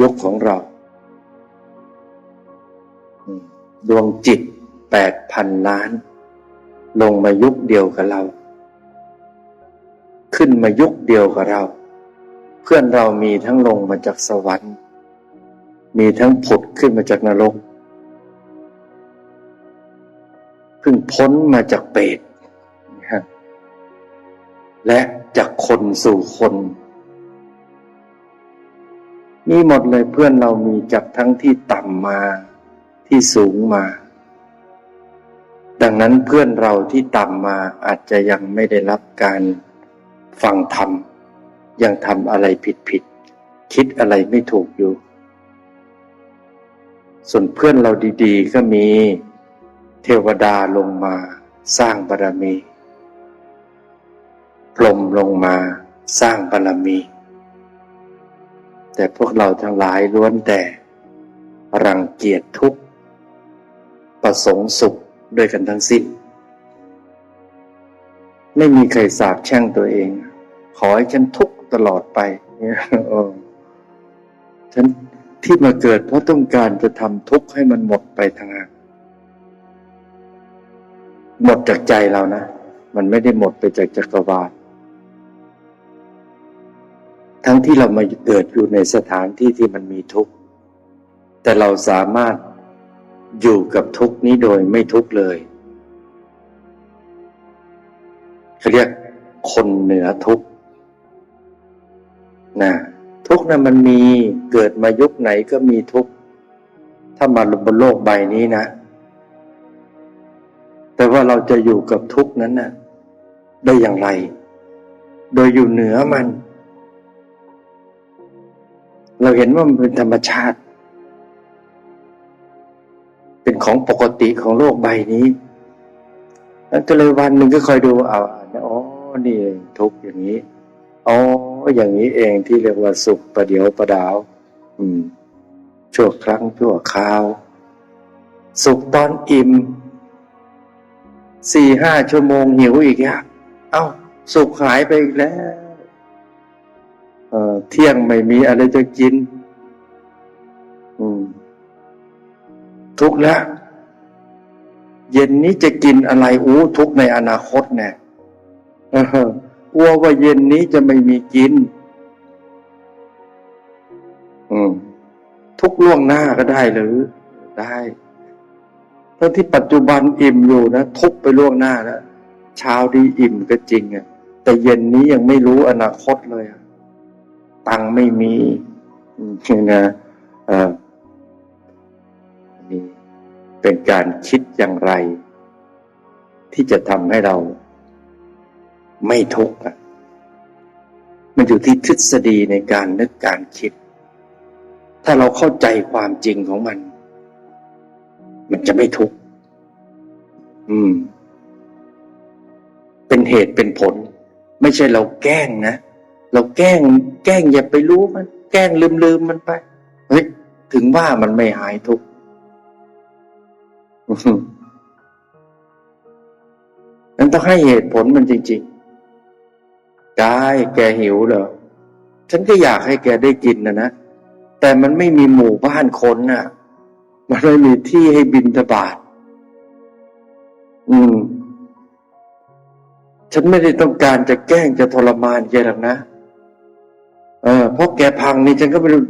ยุคของเรา ดวงจิตแปดพันล้าน ลงมายุคเดียวกับเรา ขึ้นมายุคเดียวกับเรา เพื่อนเรามีทั้งลงมาจากสวรรค์ มีทั้งผุดขึ้นมาจากนรกเพิ่งพ้นมาจากเปรตและจากคนสู่คน มีหมดเลยเพื่อนเรามีจากทั้งที่ต่ำมาที่สูงมา ดังนั้นเพื่อนเราที่ต่ำมาอาจจะยังไม่ได้รับการฟังธรรม ยังทำอะไรผิดผิด คิดอะไรไม่ถูกอยู่ ส่วนเพื่อนเราดีๆ ก็มีเทวดาลงมาสร้างบารมี พรหมลงมาสร้างบารมี แต่พวกเราทั้งหลายล้วนแต่ รังเกียจทุกข์ ประสงค์สุขด้วยกันทั้งสิ้น ไม่มีใครสาบแช่งตัวเอง ขอให้ฉันทุกข์ตลอดไปเนี่ยเออฉันที่มาเกิดเพราะต้องการจะทำทุกข์ให้มันหมดไปทางนั้นหมดจากใจเรานะ มันไม่ได้หมดไปจากจักรวาล ทั้งที่เรามาเกิดอยู่ในสถานที่ที่มันมีทุกข์ แต่เราสามารถอยู่กับทุกข์นี้โดยไม่ทุกข์เลยเขาเรียกคนเหนือทุกข์นะทุกข์นะมันมีเกิดมายุคไหนก็มีทุกข์ ถ้ามาบนโลกใบนี้นะ แต่ว่าเราจะอยู่กับทุกข์นั้นนะ่ะได้อย่างไร โดยอยู่เหนือมัน เราเห็นว่ามันเป็นธรรมชาติ เป็นของปกติของโลกใบนี้แล้วก็เลยวันหนึ่งก็คอยดูเอาอ๋อนี่เองทุกอย่างนี้อ๋ออย่างนี้เองที่เรียกว่าสุขประเดียวประดาว อืม ชั่วครั้งชั่วคราว สุขตอนอิ่มสี่ห้าชั่วโมงหิวอีกอะเอ้าสุขหายไปอีกแล้ว เที่ยงไม่มีอะไรจะกินทุกข์แล้ว เย็นนี้จะกินอะไรอู้ทุกในอนาคตแน่เออกลัวว่าเย็นนี้จะไม่มีกินทุกข์ล่วงหน้าก็ได้หรือได้ทั้งที่ปัจจุบันอิ่มอยู่นะทุกไปล่วงหน้าแล้วเช้าดีอิ่มก็จริงอะแต่เย็นนี้ยังไม่รู้อนาคตเลยอะ ตังค์ไม่มีนะเออนี่เป็นการคิดอย่างไร ที่จะทำให้เราไม่ทุกข์อะมันอยู่ที่ทฤษฎีในการนึกการคิด ถ้าเราเข้าใจความจริงของมัน มันจะไม่ทุกข์อืม เป็นเหตุเป็นผล ไม่ใช่เราแกล้งนะเเราแกล้ง แกล้งอย่าไปรู้มัน แกล้งลืมลืมมันไปเฮ้ยถึงว่ามันไม่หายทุกข์นั้นต้องให้เหตุผลมันจริงๆกายแกหิวเหรอ ฉันก็อยากให้แกได้กินนะนะ แต่มันไม่มีหมู่บ้านคนน่ะ มันไม่มีที่ให้บินทบาทอืม ฉันไม่ได้ต้องการจะแกล้งจะทรมานแกหรอกนะ เออเพราะแกพังนี่ฉันก็ไม่รู้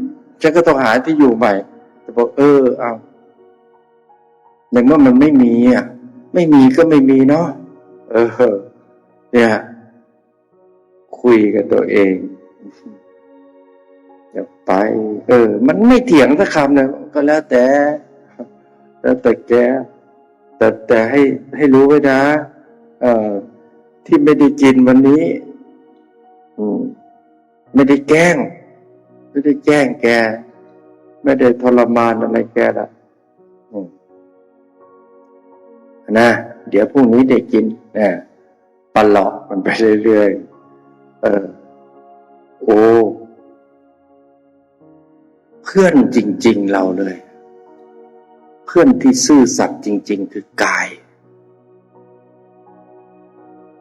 ฉันก็ต้องหาที่อยู่ใหม่แต่บอกเออเอาอย่างว่ามันไม่มีอะ ไม่มีก็ไม่มีเนาะเออ เนี่ย คุยกับตัวเองอย่าไป เออ มันไม่เถียงสักคำนะก็แล้วแต่ แล้วแต่แกแต่แต่ให้ให้รู้ไว้นะ เอ่อ ที่ไม่ได้กินวันนี้ อืม ไม่ได้แกล้ง ไม่ได้แกล้งแก ไม่ได้ทรมานอะไรแกละนะเดี๋ยวพรุ่งนี้ได้กินนะปลอกมันไปเรื่อยๆเออ โอ้ เพื่อนจริง ๆ เราเลย เพื่อนที่ซื่อสัตย์จริง ๆ คือกาย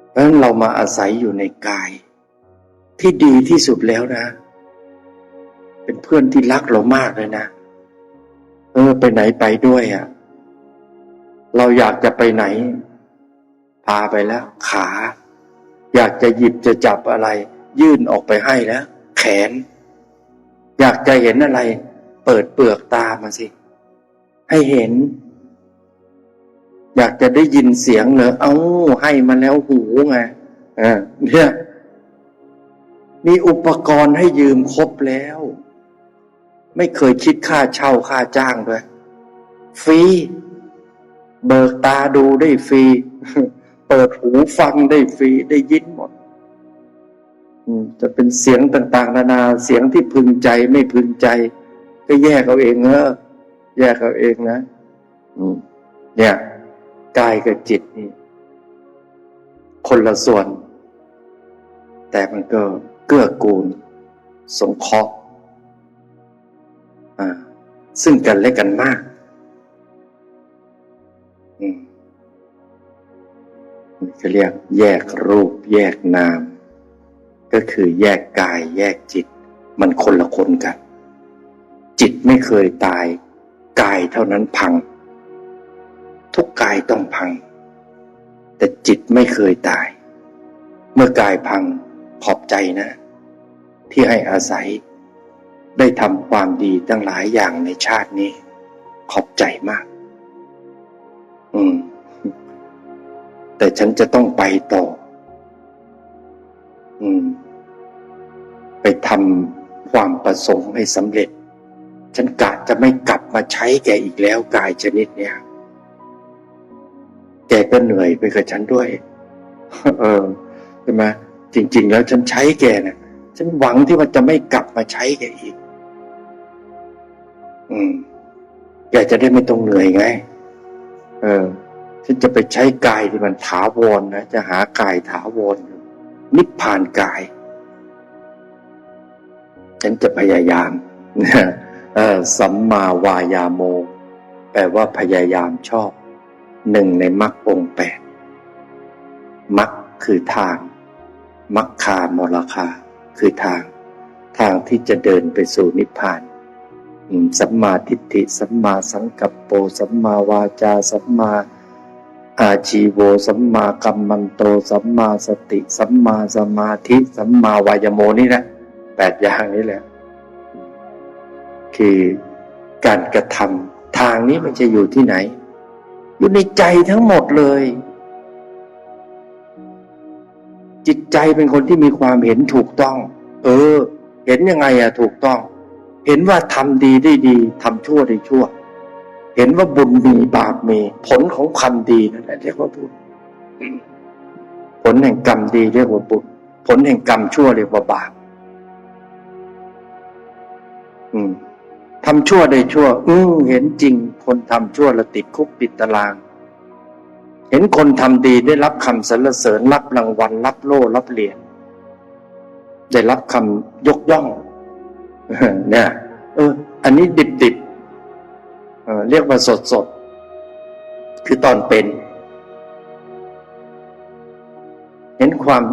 เพราะฉะนั้นเรามาอาศัยอยู่ในกาย ที่ดีที่สุดแล้วนะ เป็นเพื่อนที่รักเรามากเลยนะ เออไปไหนไปด้วยอะ่ะ เราอยากจะไปไหน พาไปแล้ว ขา อยากจะหยิบจะจับอะไร ยื่นออกไปให้แล้ว แขน อยากจะเห็นอะไร เปิดเปลือกตามาสิ ให้เห็น อยากจะได้ยินเสียงเหรอเอาให้มาแล้วหูไงอ่าเนี่ย มีอุปกรณ์ให้ยืมครบแล้ว ไม่เคยคิดค่าเช่าค่าจ้างด้วยฟรีเบิกตาดูได้ฟรี เปิดหูฟังได้ฟรีได้ยินหมดจะเป็นเสียงต่างๆ นานาเสียงที่พึงใจไม่พึงใจ ก็แยกเอาเองเนอะแยกเอาเองนะเนี่ยกายกับจิตนี่ คนละส่วน แต่มันก็ เกื้อกูล สงเคราะห์ซึ่งกันและกันมากมันจะเรียกแยกรูป แยกนาม ก็คือแยกกาย แยกจิต มันคนละคนกัน จิตไม่เคยตาย กายเท่านั้นพัง ทุกกายต้องพัง แต่จิตไม่เคยตาย เมื่อกายพัง ขอบใจนะ ที่ให้อาศัย ได้ทำความดีตั้งหลายอย่างในชาตินี้ ขอบใจมาก อืม แต่ฉันจะต้องไปต่อ อืม ไปทำความประสงค์ให้สำเร็จ ฉันกะจะไม่กลับมาใช้แกอีกแล้วกายชนิดเนี้ยแกก็เหนื่อยไปกับฉันด้วย เออใช่ไหม จริง ๆ แล้วฉันใช้แกนะฉันหวังที่ว่าจะไม่กลับมาใช้แกอีก อืม แกจะได้ไม่ต้องเหนื่อยไง เออ ฉันจะไปใช้กายที่มันถาวรนะจะหากายถาวรอยู่นิพพานกาย ฉันจะพยายามนะเออสัมมาวายาโม แปลว่าพยายามชอบ หนึ่งในมรรคองแปดมรรคคือทาง มรรคามรคาคือทาง ทางที่จะเดินไปสู่นิพพานสัมมาทิฏฐิสัมมาสังกัปโปสัมมาวาจาสัมมาอาชีโวสัมมากัมมันโตสัมมาสติสัมมาสมาธิสัมมาวายโมนี่นะแปดอย่างนี้แหละ คือการกระทำทางนี้มันจะอยู่ที่ไหน อยู่ในใจทั้งหมดเลย จิตใจเป็นคนที่มีความเห็นถูกต้อง เออ เห็นยังไงอะถูกต้อง เห็นว่าทำดีได้ดีทำชั่วได้ชั่ว เห็นว่าบุญมีบาปมี ผลของความดีนั่นแหละเรียกว่าบุญผลแห่งกรรมดีเรียกว่าบุญผลแห่งกรรมชั่วเรียกว่าบาปอืมทำชั่วได้ชั่ว อือเห็นจริง คนทำชั่วล้วติดคุกติดตาราง เห็นคนทำดีได้รับคำสรรเสริญรับรางวัล รับโล่รับเหรียญได้รับคำยกย่องเนี่ยเออ อันนี้ดิบดิบเรียกว่าสดสดคือตอนเป็น เห็นความ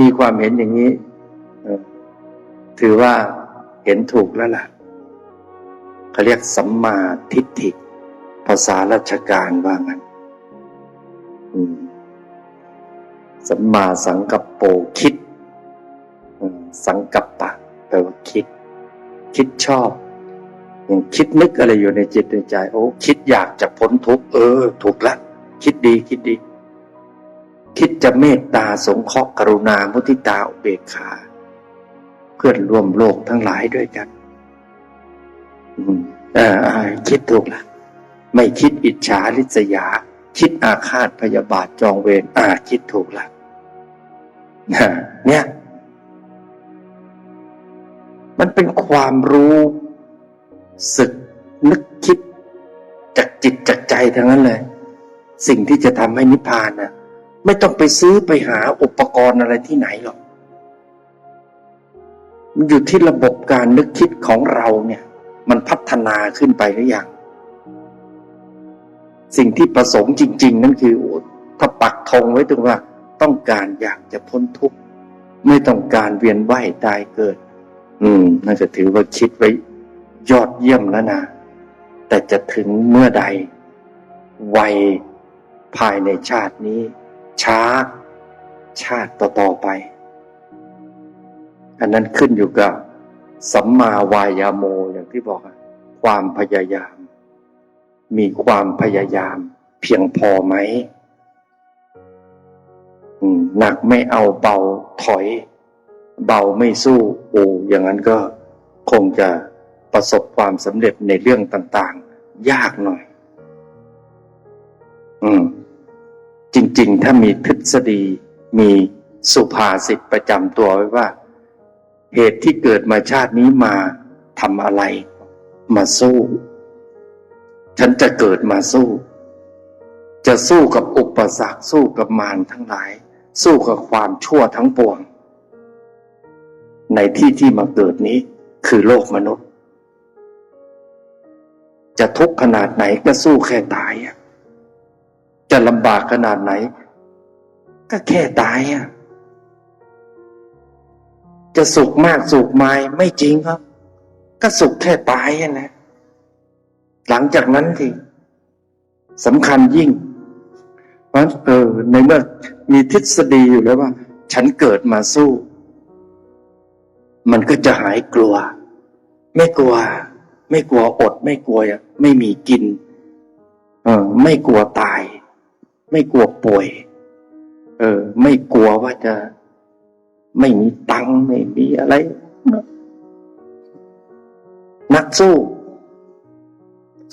มีความเห็นอย่างนี้ถือว่าเห็นถูกแล้วล่ะเขาเรียกสัมมาทิฏฐิ ภาษาราชการว่างั้น สัมมาสังกัปโปคิด สังกัปปะแปลว่าคิด คิดชอบอย่างคิดนึกอะไรอยู่ในจิตในใจ โอ้ คิดอยากจะพ้นทุกข์เออ ถูกละ คิดดีคิดดี คิดจะเมตตาสงเคราะห์กรุณามุทิตาอุเบกขา เพื่อนร่วมโลกทั้งหลายด้วยกันอ่าคิดถูกละ ไม่คิดอิจฉาริษยา คิดอาฆาตพยาบาทจองเวรอ่าคิดถูกละนะเนี่ย มันเป็นความรู้สึกนึกคิด จากจิตจากใจทั้งนั้นเลย สิ่งที่จะทำให้นิพพานนะไม่ต้องไปซื้อไปหาอุปกรณ์อะไรที่ไหนหรอกมันอยู่ที่ระบบการนึกคิดของเราเนี่ย มันพัฒนาขึ้นไปหรือยัง สิ่งที่ประสงค์จริง ๆ นั่นคือโอ้ถ้าปักธงไว้ตรงว่า ต้องการอยากจะพ้นทุกข์ไม่ต้องการเวียนว่ายตายเกิด อืม น่าจะถือว่าคิดไว้ ยอดเยี่ยมแล้วนะแต่จะถึงเมื่อใด วัยภายในชาตินี้ ช้า ชาติต่อๆไป อันนั้นขึ้นอยู่กับสัมมาวายาโมอย่างที่บอกความพยายาม มีความพยายาม เพียงพอไหมหนักไม่เอาเบาถอย เบาไม่สู้โอ้อย่างนั้นก็คงจะประสบความสำเร็จในเรื่องต่างๆ ยากหน่อย อืม จริง ๆ ถ้ามีทฤษฎีมีสุภาษิตประจำตัวไว้ว่า เหตุที่เกิดมาชาตินี้มาทำอะไร มาสู้ ฉันจะเกิดมาสู้ จะสู้กับอุปสรรคสู้กับมารทั้งหลาย สู้กับความชั่วทั้งปวง ในที่ที่มาเกิดนี้คือโลกมนุษย์ จะทุกข์ขนาดไหนก็สู้แค่ตายจะลำบากขนาดไหน ก็แค่ตายอะจะสุขมากสุขไม่ไม่จริงครับ ก็สุขแค่ตายนะ หลังจากนั้นทีสำคัญยิ่งเพราะเออในเมื่อมีทฤษฎีอยู่แล้วว่า ฉันเกิดมาสู้ มันก็จะหายกลัว ไม่กลัว ไม่กลัวอด ไม่กลัวไม่มีกิน เออ ไม่กลัวตาย ไม่กลัวป่วย เออ ไม่กลัวว่าจะ ไม่มีตังค์ไม่มีอะไรนักสู้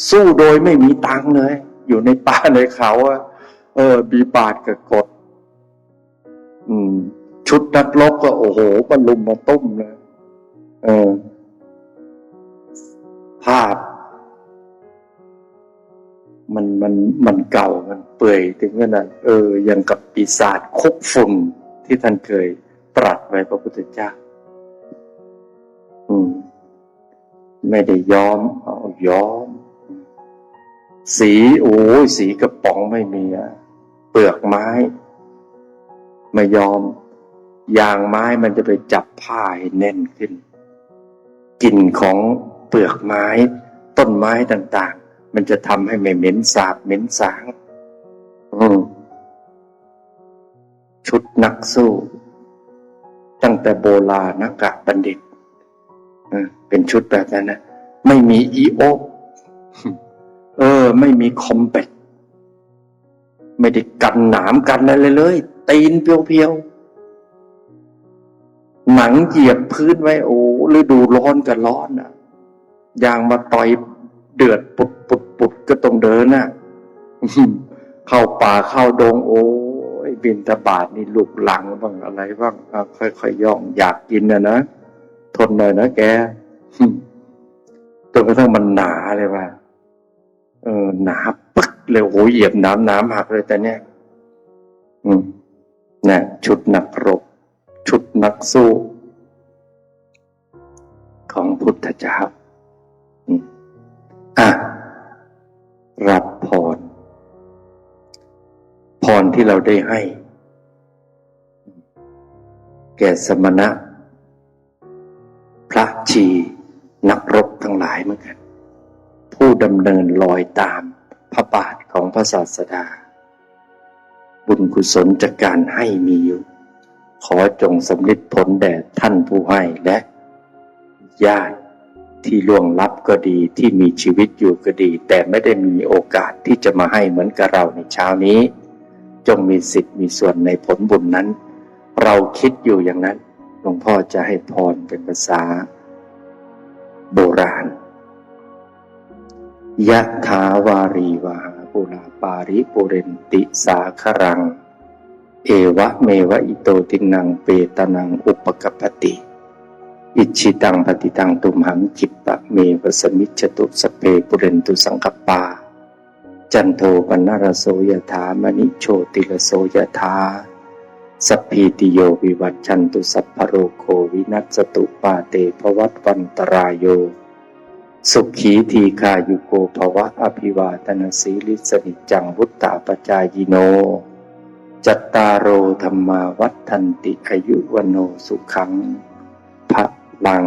สู้โดยไม่มีตังเลย อยู่ในป่าในเขาอะเออบีบาทกับกด อืม ชุดนักรบก็โอ้โหมาลุมมาต้มเลยเออ ภาพ มันมันมันเก่ามันเปื่อยถึงขนาดเออ ยังกับปีศาจคุกฝุ่นที่ท่านเคยตรัสไว้พระพุทธเจ้า อืม ไม่ได้ยอมเอายอม สีโอ้ยสีกระป๋องไม่มีอะเปลือกไม้ ไม่ยอม ยางไม้มันจะไปจับผ้าให้แน่นขึ้นกลิ่นของเปลือกไม้ ต้นไม้ต่าง ๆ มันจะทำให้ไม่เหม็นสาบเหม็นสางชุดนักสู้ ตั้งแต่โบราณนักกะบัณฑิตเป็นชุดแบบนั้นนะ ไม่มีอีโอ เออ ไม่มีคอมแบทไม่ได้กันหนามกันอะไรเลย ตีนเพียวๆ หนังเหยียบพื้นไว้โอ้ฤดูร้อนกับร้อนอะยางมาต่อยเดือดปุดปุดปุดก็ต้องเดินน่ะ เข้าป่าเข้าดงโอ้ยบินตบาทนี่ลูกหลังบ้างอะไรบ้างค่อยๆย่องอยากกินนะนะทนหน่อยนะแกจนกระทั่งมันหนาเลยว่า เออหนาปึ๊กเลยโหเหยียบน้ำน้ำหักเลยแต่เนี้ยอืมนะชุดนักรบ ชุดนักสู้ ของพุทธเจ้าอะ รับพร พรที่เราได้ให้ แก่สมณะ พระชีนักรบทั้งหลายเหมือนกัน ผู้ดำเนินลอยตามพระบาทของพระศาสดา บุญกุศลจากการให้มีอยู่ ขอจงสำลิดผลแด่ท่านผู้ให้และ ญาติที่ล่วงลับก็ดีที่มีชีวิตอยู่ก็ดี แต่ไม่ได้มีโอกาสที่จะมาให้เหมือนกับเราในเช้านี้ จงมีสิทธิ์มีส่วนในผลบุญนั้น เราคิดอยู่อย่างนั้นหลวงพ่อจะให้พรเป็นภาษา โบราณ ยะถาวารีวาหาปุราปาริปุเรนติสาครัง เอวะเมวะอิโตตินังเปตนังอุปกปปติ อิชิตังปฏิตังตุมหังจิปปะเมวสมิจตุสเพปุเรนตุสังกปปา จันโทปนารโสยถามณิโชติลโสยถาสัพพีติโยวิวัชชันตุสัพพโรโควินัสตุปาเตภวัตวันตรายโย สุขีทีคายุโกภวะอภิวาตนาสีลิสนิจังวุตตาปจายโน จัตตารโอธรรมาวัฏทันติอายุวโนสุขังพระลัง